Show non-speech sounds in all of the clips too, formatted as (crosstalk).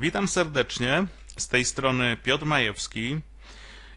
Witam serdecznie, z tej strony Piotr Majewski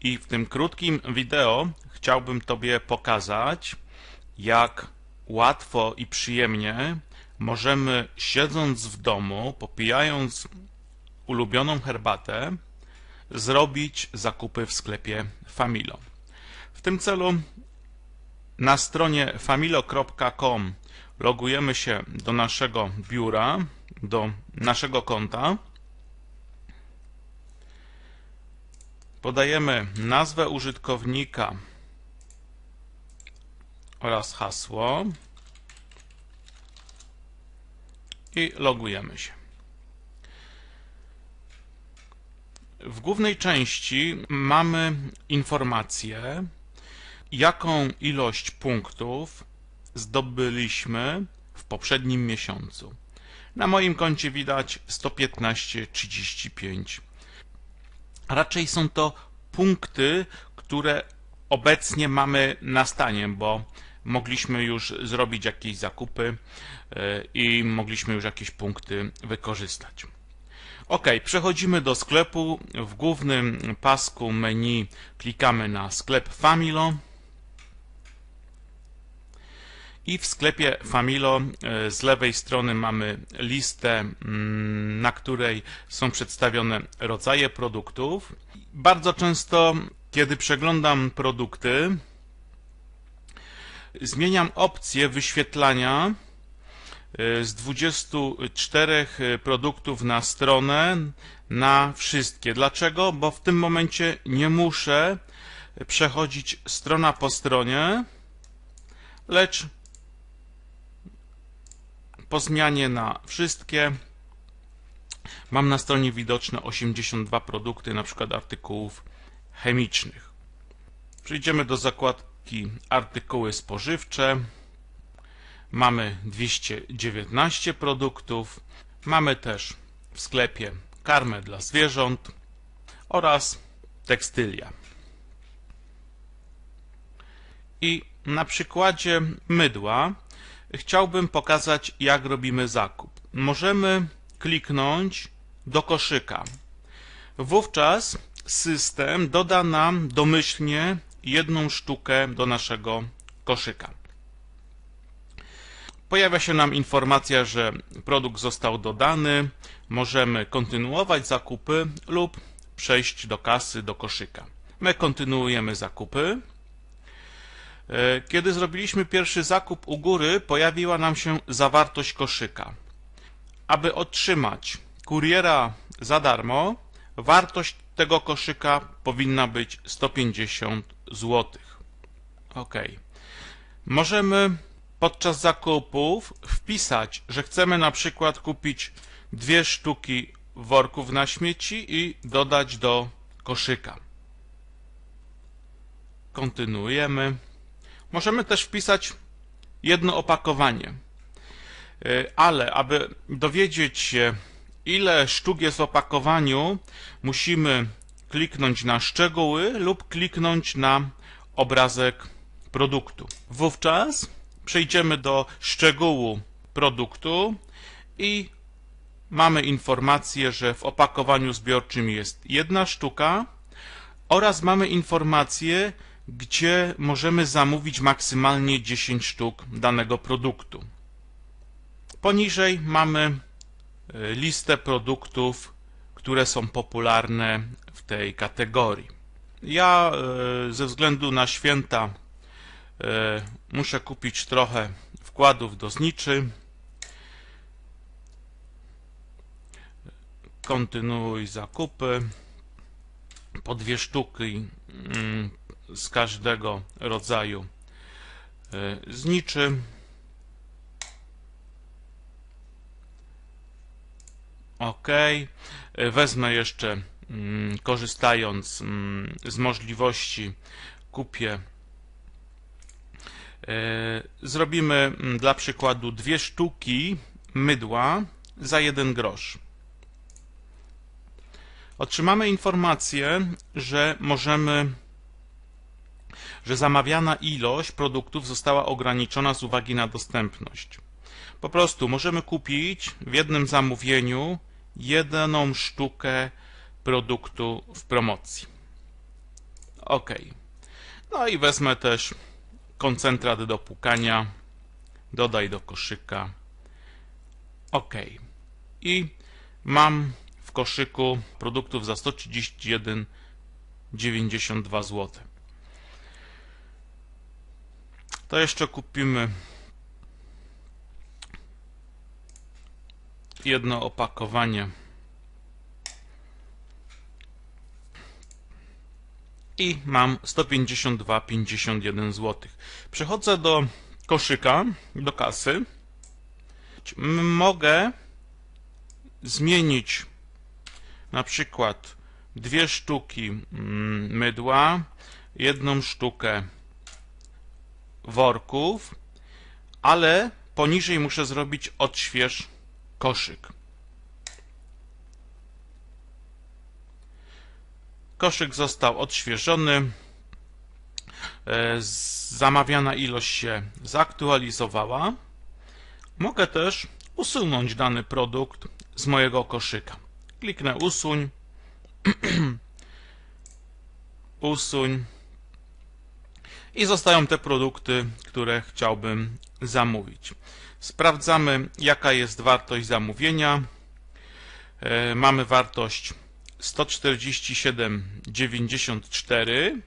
i w tym krótkim wideo chciałbym Tobie pokazać, jak łatwo i przyjemnie możemy siedząc w domu, popijając ulubioną herbatę, zrobić zakupy w sklepie Familo. W tym celu na stronie familo.com logujemy się do naszego biura, do naszego konta. Podajemy nazwę użytkownika oraz hasło i logujemy się. W głównej części mamy informację, jaką ilość punktów zdobyliśmy w poprzednim miesiącu. Na moim koncie widać 115,35. Raczej są to punkty, które obecnie mamy na stanie, bo mogliśmy już zrobić jakieś zakupy e, i mogliśmy już jakieś punkty wykorzystać. Ok, przechodzimy do sklepu. W głównym pasku menu klikamy na sklep Familo. I w sklepie Familo e, z lewej strony mamy listę, mm, na której są przedstawione rodzaje produktów. Bardzo często, kiedy przeglądam produkty, zmieniam opcję wyświetlania e, z 24 produktów na stronę na wszystkie. Dlaczego? Bo w tym momencie nie muszę przechodzić strona po stronie, lecz po zmianie na wszystkie mam na stronie widoczne 82 produkty, na przykład artykułów chemicznych. Przejdziemy do zakładki artykuły spożywcze. Mamy 219 produktów. Mamy też w sklepie karmę dla zwierząt oraz tekstylia. I na przykładzie mydła chciałbym pokazać, jak robimy zakup. Możemy kliknąć do koszyka. Wówczas system doda nam domyślnie jedną sztukę do naszego koszyka. Pojawia się nam informacja, że produkt został dodany. Możemy kontynuować zakupy lub przejść do kasy, do koszyka. My kontynuujemy zakupy. E, kiedy zrobiliśmy pierwszy zakup u góry, pojawiła nam się zawartość koszyka. Aby otrzymać kuriera za darmo, wartość tego koszyka powinna być 150 zł. Ok. Możemy podczas zakupów wpisać, że chcemy na przykład kupić dwie sztuki worków na śmieci i dodać do koszyka. Kontynuujemy. Możemy też wpisać jedno opakowanie, y, ale aby dowiedzieć się, ile sztuk jest w opakowaniu, musimy kliknąć na szczegóły lub kliknąć na obrazek produktu. Wówczas przejdziemy do szczegółu produktu i mamy informację, że w opakowaniu zbiorczym jest jedna sztuka oraz mamy informację, gdzie możemy zamówić maksymalnie 10 sztuk danego produktu. Poniżej mamy e, listę produktów, które są popularne w tej kategorii. Ja e, ze względu na święta e, muszę kupić trochę wkładów do zniczy. Kontynuuj zakupy. Po dwie sztuki mm, z każdego rodzaju e, zniczy. OK. E, wezmę jeszcze, mm, korzystając mm, z możliwości, kupię. E, zrobimy mm, dla przykładu dwie sztuki mydła za jeden grosz. Otrzymamy informację, że możemy że zamawiana ilość produktów została ograniczona z uwagi na dostępność. Po prostu możemy kupić w jednym zamówieniu jedną sztukę produktu w promocji. OK. No i wezmę też koncentrat do pukania. Dodaj do koszyka. OK. I mam w koszyku produktów za 131,92 zł. To jeszcze kupimy jedno opakowanie i mam 152,51 zł. Przechodzę do koszyka, do kasy. Mogę zmienić na przykład dwie sztuki mm, mydła, jedną sztukę worków, ale poniżej muszę zrobić odśwież koszyk. Koszyk został odświeżony. E, zamawiana ilość się zaktualizowała. Mogę też usunąć dany produkt z mojego koszyka. Kliknę usuń. (clears throat) usuń. I zostają te produkty, które chciałbym zamówić. Sprawdzamy jaka jest wartość zamówienia. E, mamy wartość 147,94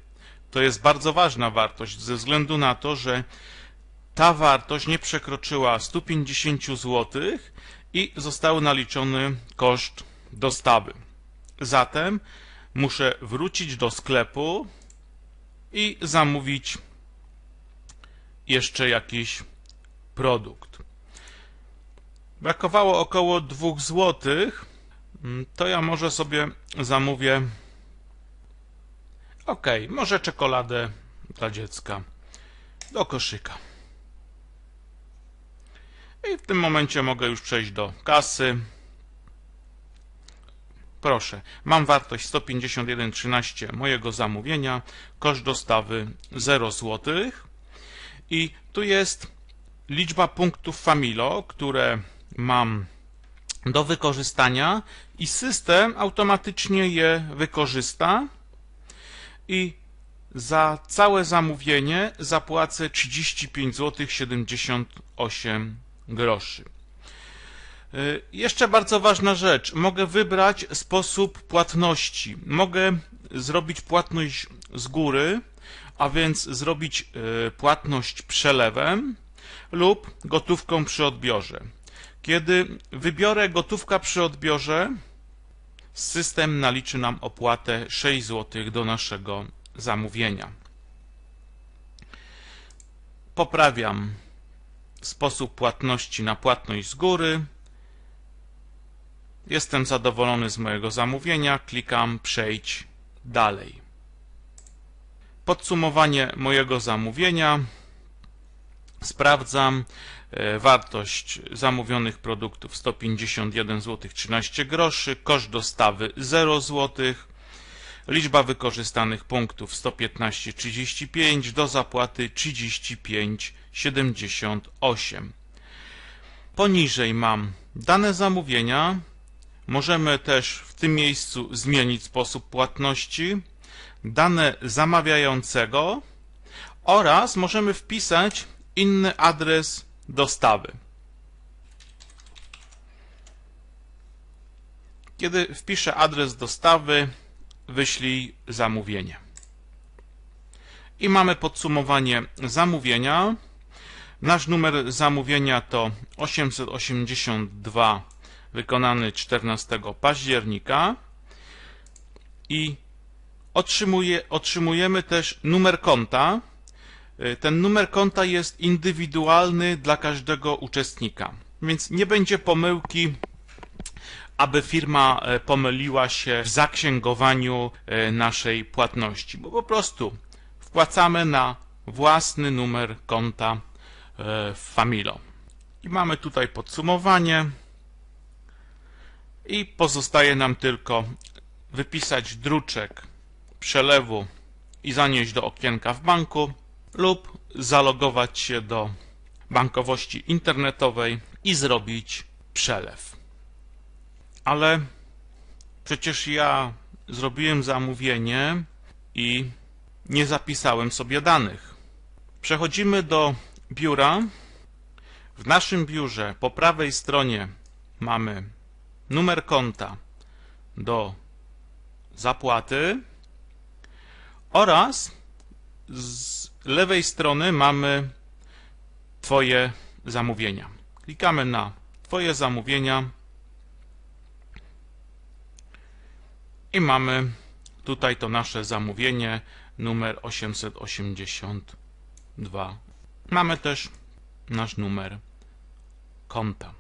to jest bardzo ważna wartość ze względu na to, że ta wartość nie przekroczyła 150 zł i został naliczony koszt dostawy. Zatem muszę wrócić do sklepu i zamówić jeszcze jakiś produkt. Brakowało około 2 złotych. Mm, to ja może sobie zamówię ok, może czekoladę dla dziecka do koszyka. I w tym momencie mogę już przejść do kasy proszę, mam wartość 151,13 mojego zamówienia koszt dostawy 0 zł i tu jest liczba punktów Familo, które mam do wykorzystania i system automatycznie je wykorzysta i za całe zamówienie zapłacę 35 zł 78 groszy. Y, jeszcze bardzo ważna rzecz. Mogę wybrać sposób płatności. Mogę zrobić płatność z góry, a więc zrobić y, płatność przelewem lub gotówką przy odbiorze. Kiedy wybiorę gotówka przy odbiorze, system naliczy nam opłatę 6 zł do naszego zamówienia. Poprawiam sposób płatności na płatność z góry. Jestem zadowolony z mojego zamówienia. Klikam przejdź dalej. Podsumowanie mojego zamówienia. Sprawdzam e, wartość zamówionych produktów 151 zł 13 groszy, koszt dostawy 0 zł, liczba wykorzystanych punktów 115,35 do zapłaty 35,78. Poniżej mam dane zamówienia. Możemy też w tym miejscu zmienić sposób płatności, dane zamawiającego oraz możemy wpisać inny adres dostawy. Kiedy wpiszę adres dostawy, wyślij zamówienie. I mamy podsumowanie zamówienia. Nasz numer zamówienia to 882 wykonany 14 października. I otrzymuje, otrzymujemy też numer konta, E, ten numer konta jest indywidualny dla każdego uczestnika, więc nie będzie pomyłki, aby firma e, pomyliła się w zaksięgowaniu e, naszej płatności, bo po prostu wpłacamy na własny numer konta w Familo. I mamy tutaj podsumowanie i pozostaje nam tylko wypisać druczek przelewu i zanieść do okienka w banku lub zalogować się do bankowości internetowej i zrobić przelew. Ale przecież ja zrobiłem zamówienie i nie zapisałem sobie danych. Przechodzimy do biura. W naszym biurze po prawej stronie mamy numer konta do zapłaty oraz z lewej strony mamy Twoje zamówienia. Klikamy na Twoje zamówienia i mamy tutaj to nasze zamówienie numer 882. Mamy też nasz numer konta.